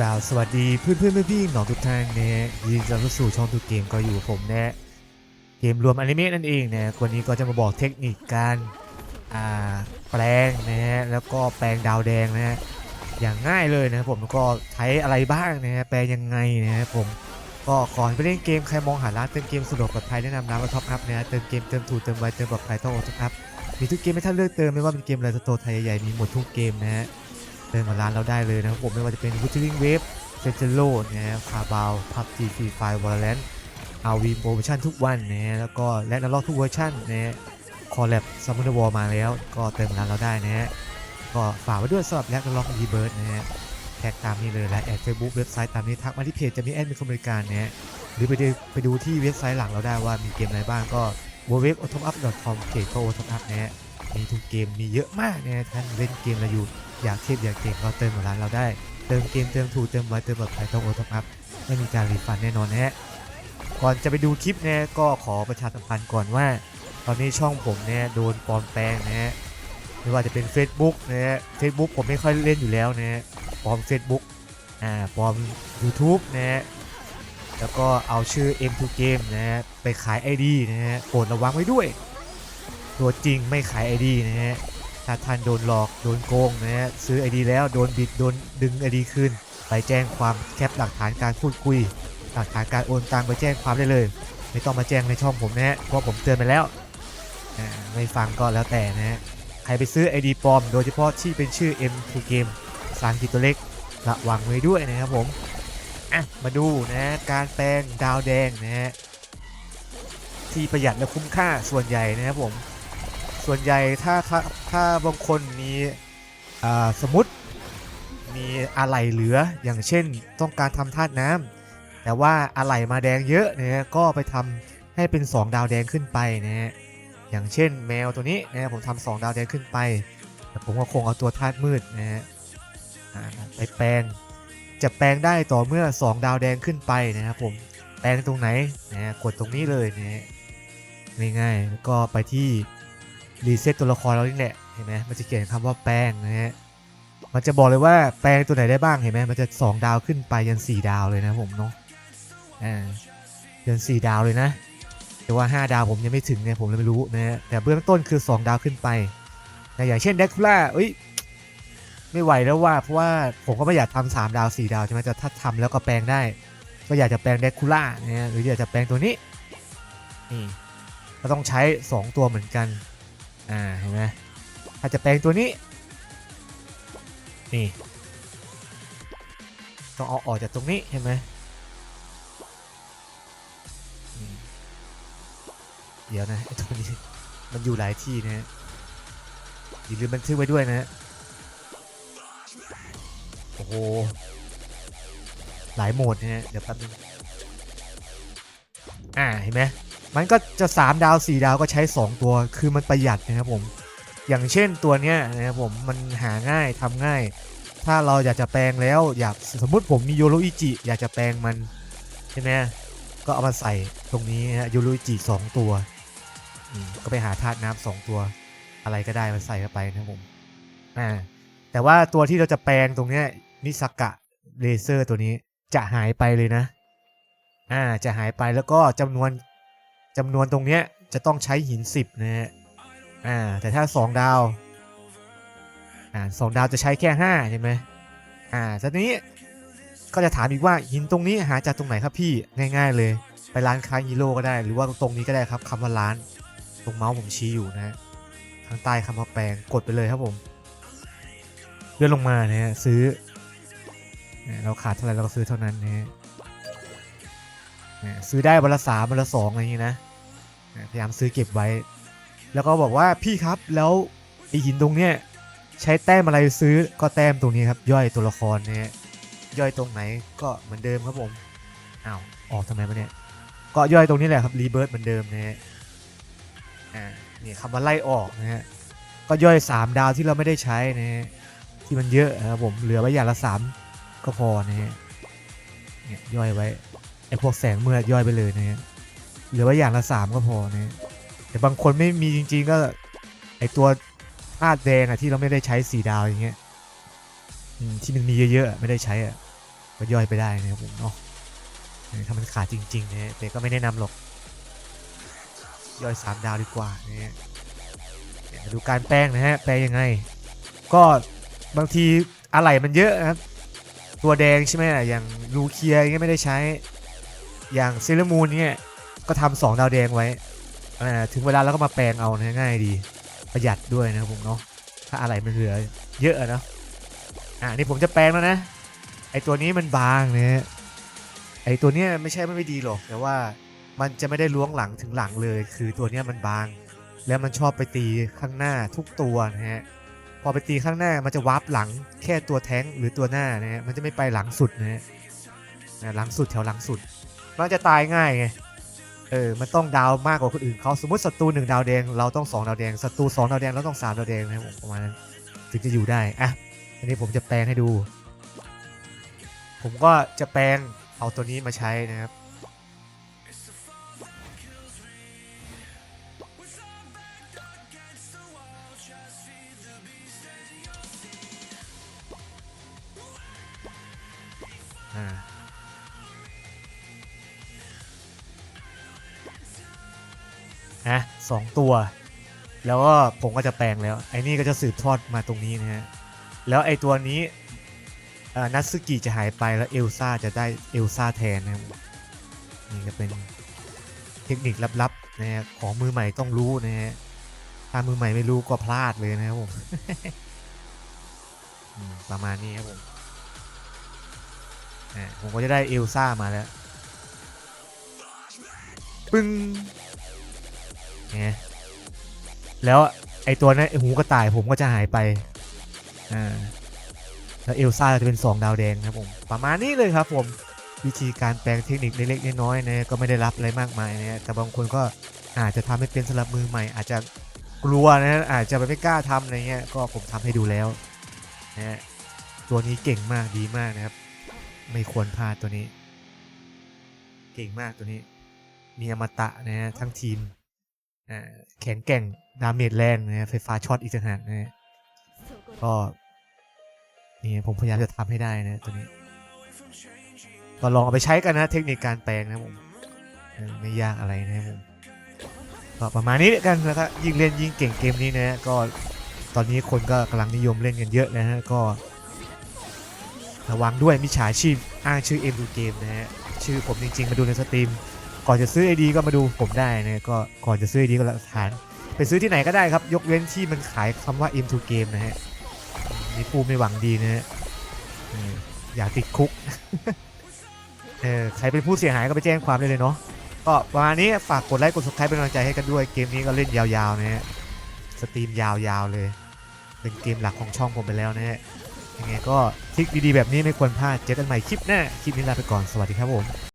กล่าวสวัสดีเพื่อนเพื่อนพี่ๆน้องทุกท่านนะยินดีต้อนรับสู่ช่องทุกเกมก็อยู่กับผมนะเกมรวมอนิเมะนั่นเองนะวันนี้ก็จะมาบอกเทคนิคการอ่าแปลงนะฮะแล้วก็แปลงดาวแดงนะฮะอย่างง่ายเลยนะผมแล้วก็ใช้อะไรบ้างนะฮะแปลงยังไงนะครับผมก็ก่อนไปเล่นเกมใครมองหาร้านเติมเกมสะดวกปลอดภัยแนะนำร้านว่าท็อปอัพนะฮะเติมเกมเติมถูกเติมไวเติมปลอดภัยต้องโอท็อปอัพมีทุกเกมให้ท่านเลือกเติมไม่ว่าเป็นเกมอะไรสโตร์ไทยใหญ่ๆมีหมดทุกเกมนะฮะ เติมมาร้านเราได้เลยนะครับผมไม่ว่าจะเป็น Wuthering Wave เซนเจโลนะฮะคาบาวพับจีฟรีไฟวอลเลนเอาวีโปรโมชั่นทุกวันนะฮะแล้วก็และนลอกทุกเวอร์ชันนะฮะคอลแลบซัมเมอร์วอลมาแล้ว ก็เติมร้านเราได้นะฮะก็ฝากไว้ด้วยสำหรับแลกนลอกรีเบิร์ดนะฮะแท็กตามนี้เลยและแอดเฟซบุ๊กเว็บไซต์ตามนี้ทักมาที่เพจจะมีแอดมีคอมบริการนะฮะหรือไปดูไปดูที่เว็บไซต์หลักเราได้ว่ามีเกมอะไรบ้างก็ w w w o t o p u p c o m เพจก็ o t o p u p นะฮะ มีทุกเกมมีเยอะมากนะท่านเล่นเกมอะไรอยู่อยากเทพอยากเก่งก็เติมมาร้านเราได้ เติมเกมเติมถูเติมไวเติมปลอดภัยต้องโอท็อปอัพไม่มีการรีฟันแน่นอนนะฮะก่อนจะไปดูคลิปเนี่ยก็ขอประชาสัมพันธ์ก่อนว่า ตอนนี้ช่องผมเนี่ยโดนปลอมแปลงนะฮะไม่ว่าจะเป็น Facebook นะฮะ Facebook ผมไม่ค่อยเล่นอยู่แล้วนะฮะปลอม Facebook อ่าปลอม YouTube นะฮะแล้วก็เอาชื่อ M2 Game นะฮะไปขาย ID นะฮะโปรดระวังไว้ด้วย ตัวจริงไม่ขาย ID นะฮะถ้าท่านโดนหลอกโดนโกงนะฮะซื้อไอดีแล้วโดนบิดโดนดึงไอดีคืนไปแจ้งความแคปหลักฐานการพูดคุย หลักฐานการโอนตังไปแจ้งความได้เลย ไม่ต้องมาแจ้งในช่องผมนะฮะเพราะผมเตือนไปแล้วไม่ฟังก็แล้วแต่นะฮะใครไปซื้อ ID ปลอมโดยเฉพาะที่เป็นชื่อ M2 Game ภาษาอังกฤษตัวเล็กระวังไว้ด้วยนะครับผมอะมาดูนะฮะการแปลงดาวแดงนะฮะที่ประหยัดและคุ้มค่าส่วนใหญ่นะครับผม ส่วนใหญ่ถ้าถ้าถ้าบางคนมีสมมติมีอะไหล่เหลืออย่างเช่นต้องการทำธาตุน้ำแต่ว่าอะไหล่มาแดงเยอะนะฮะก็ไปทำให้เป็น 2 ดาวแดงขึ้นไปนะฮะอย่างเช่นแมวตัวนี้นะผมทำสองดาวแดงขึ้นไปแต่ผมก็คงเอาตัวธาตุมืดนะฮะอ่าไปแปลงจะแปลงได้ต่อเมื่อ 2 ดาวแดงขึ้นไปนะครับผมแปลงตรงไหนนะกดตรงนี้เลยนะง่ายๆก็ไปที่ รีเซ็ตตัวละครเรานี่แหละเห็นไหมมันจะเขียนคำว่าแปลงนะฮะมันจะบอกเลยว่าแปลงตัวไหนได้บ้างเห็นไหมมันจะ 2 ดาวขึ้นไปยัน 4 ดาวเลยนะผมเนาะอ่ายัน 4 ดาวเลยนะ แต่ว่า 5 ดาวผมยังไม่ถึงเนี่ยผมเลยไม่รู้นะฮะแต่เบื้องต้นคือ 2 ดาวขึ้นไปแต่อย่างเช่นเดคูล่าเอ้ยไม่ไหวแล้วว่าเพราะว่าผมก็ไม่อยากทำสามดาว 4 ดาวใช่ไหมแต่ถ้าทำแล้วก็แปลงได้ ก็อยากจะแปลงเดคูล่านะฮะหรืออยากจะแปลงตัวนี้นี่ก็ต้องใช้ 2 ตัวเหมือนกัน อ่าเห็นไหมถ้าจะแปลงตัวนี้ นี่ ต้องเอาออกจากตรงนี้เห็นไหมเดี๋ยวนะไอ้ตัวนี้มันอยู่หลายที่นะอย่าลืมบันทึกไว้ด้วยนะฮะโอ้โหหลายโหมดนะฮะเดี๋ยวแป๊บนึงอ่าเห็นไหม มันก็จะ 3 ดาว 4 ดาวก็ใช้ 2 ตัวคือมันประหยัดนะครับผม อย่างเช่นตัวเนี้ยนะครับผมมันหาง่ายทำง่าย ถ้าเราอยากจะแปลงแล้วอยากสมมุติผมมีโยโรอิจิอยากจะแปลงมันใช่ไหมก็เอามาใส่ตรงนี้ฮะโยโรอิจิสองตัวก็ไปหาธาตุน้ำสองตัว อะไรก็ได้มาใส่เข้าไปนะครับผมอ่าแต่ว่าตัวที่เราจะแปลงตรงเนี้ยมิสกะเลเซอร์ตัวนี้จะหายไปเลยนะ อ่า จะหายไปแล้วก็จำนวน จำนวนตรงเนี้ยจะต้องใช้หิน 10 นะฮะ อ่า แต่ถ้า 2 ดาว อ่าสองดาวจะใช้แค่5ใช่ไหมอ่าทีนี้ก็จะถามอีกว่าหินตรงนี้หาจากตรงไหนครับพี่ ง่าย ๆ เลย ไปร้านค้าฮีโร่ก็ได้ หรือว่าตรงนี้ก็ได้ครับคำว่าร้าน ตรงเมาส์ผมชี้อยู่นะฮะข้างใต้คำว่าแปลง กดไปเลยครับผม เลื่อนลงมานะฮะซื้อ เราขาดเท่าไหร่เราก็ซื้อเท่านั้นนะฮะอ่า ซื้อได้วันละสามวันละสองอะไรอย่างนี้นะพยายามซื้อเก็บไว้ แล้วก็บอกว่าพี่ครับแล้วไอหินตรงเนี้ยใช้แต้มอะไรซื้อก็แต้มตรงนี้ครับ ย่อยตัวละครเนะฮะย่อยตรงไหนก็เหมือนเดิมครับผมอ้าวออกทำไมวะเนี่ยก็ย่อยตรงนี้แหละครับรีเบิร์ตเหมือนเดิมนะฮะอ่านี่คำว่าไล่ออกนะฮะก็ย่อย 3 ดาวที่เราไม่ได้ใช้นะฮะที่มันเยอะนะครับผมเหลือไว้อย่างละ 3 ก็พอนะฮะเนี่ยย่อยไว้ ไอพวกแสงเมื่อย่อยไปเลยนะฮะหลือไว้อย่างละ3ก็พอนะฮะแต่บางคนไม่มีจริง ๆ ก็ ไอตัวธาตุแดงอะที่เราไม่ได้ใช้สีดาวอย่างเงี้ยที่มันมีเยอะๆไม่ได้ใช้อะก็ย่อยไปได้นะครับผมเนาะถ้ามันขาดจริงๆนะฮะแต่ก็ไม่แนะนำหรอก ย่อยสามดาวดีกว่านะฮะเนี่ยดูการแปลงนะฮะแปลงยังไง ก็บางทีอะไหล่มันเยอะนะครับตัวแดงใช่ไหมอย่างลูเคียอย่างเงี้ยไม่ได้ใช้ อย่างเซเลมูนเนี่ยก็ทำสองดาวแดงไว้ถึงเวลาแล้วก็มาแปลงเอาง่ายดี ประหยัดด้วยนะผมเนาะถ้าอะไหล่มันเหลือเยอะนะอ่านี่ผมจะแปลงแล้วนะ ไอตัวนี้มันบางเนะฮะไอตัวเนี้ยไม่ใช่มันไม่ดีหรอก แต่ว่ามันจะไม่ได้ล้วงหลังถึงหลังเลย คือตัวเนี้ยมันบาง แล้วมันชอบไปตีข้างหน้าทุกตัวนะฮะพอไปตีข้างหน้ามันจะวาร์ปหลังแค่ตัวแท้งหรือตัวหน้านะฮะมันจะไม่ไปหลังสุดนะฮะหลังสุดแถวหลังสุด มันจะตายง่ายไง เออ มันต้องดาวมากกว่าคนอื่นเขาสมมติศัตรูหนึ่งดาวแดง เราต้องสองดาวแดง ศัตรูสองดาวแดง เราต้องสามดาวแดงนะครับประมาณนั้น ถึงจะอยู่ได้ อะ อันนี้ผมจะแปลงให้ดู ผมก็จะแปลงเอาตัวนี้มาใช้นะครับ อ่า นะสองตัว แล้วก็ผมก็จะแปลงแล้ว ไอ้นี่ก็จะสืบทอดมาตรงนี้นะฮะ แล้วไอ้ตัวนี้นัตสึกิจะหายไปแล้วเอลซ่าจะได้เอลซ่าแทนนะครับนี่ก็เป็นเทคนิคลับๆนะฮะของมือใหม่ต้องรู้นะฮะถ้ามือใหม่ไม่รู้ก็พลาดเลยนะครับผมประมาณนี้ครับผมผมก็จะได้เอลซ่ามาแล้ว ปึ้ง นี่ยแล้วไอตัวนั้นไอหูกระต่ายผมก็จะหายไปอ่าแล้วเอลซ่าจะเป็น2ดาวแดงครับผมประมาณนี้เลยครับผมวิธีการแปลงเทคนิคเล็กๆน้อยๆนะก็ไม่ได้รับอะไรมากมายนะแต่บางคนก็อาจจะทำให้เป็นสำหรับมือใหม่ อาจจะกลัวนะอาจจะไม่กล้าทำอะไรเงี้ยก็ผมทำให้ดูแล้วนะตัวนี้เก่งมากดีมากนะครับ ไม่ควรพลาดตัวนี้ เก่งมากตัวนี้ มีอมตะนะฮะทั้งทีม แข็งแกร่งดาเมจแรงนะไฟฟ้าช็อตอีกต่างหากนะก็นี่ผมพยายามจะทำให้ได้นะตัวนี้ก็ลองเอาไปใช้กันนะเทคนิคการแปลงนะผมไม่ยากอะไรนะผมก็ประมาณนี้กันนะครับยิ่งเล่นยิ่งเก่งเกมนี้นะฮะก็ตอนนี้คนก็กำลังนิยมเล่นกันเยอะนะฮะก็ ระวังด้วยมิจฉาชีพอ้างชื่อ M2 Game นะฮะชื่อผมจริงๆ มาดูในสตรีม ก่อนจะซื้อ ID ก็มาดูผมได้นะก็ก่อนจะซื้อ ID ก็หลักฐาน ไปซื้อที่ไหนก็ได้ครับ ยกเว้นที่มันขายคำว่า M2 Game นะฮะมีผู้ไม่หวังดีนะฮะอออยากติดคุกเออใครเป็นผู้เสียหายก็ไปแจ้งความได้เลยเนาะก็ประมาณนี้ฝากกดไลค์กด subscribe เป็นกำลังใจให้กันด้วยเกมนี้ก็เล่นยาวๆนะฮะสตรีมยาวๆเลย เป็นเกมหลักของช่องผมไปแล้วนะฮะยังไงก็ทริคดีๆแบบนี้ไม่ควรพลาดเจอกันใหม่คลิปหน้าคลิปนี้ลาไปก่อนสวัสดีครับผม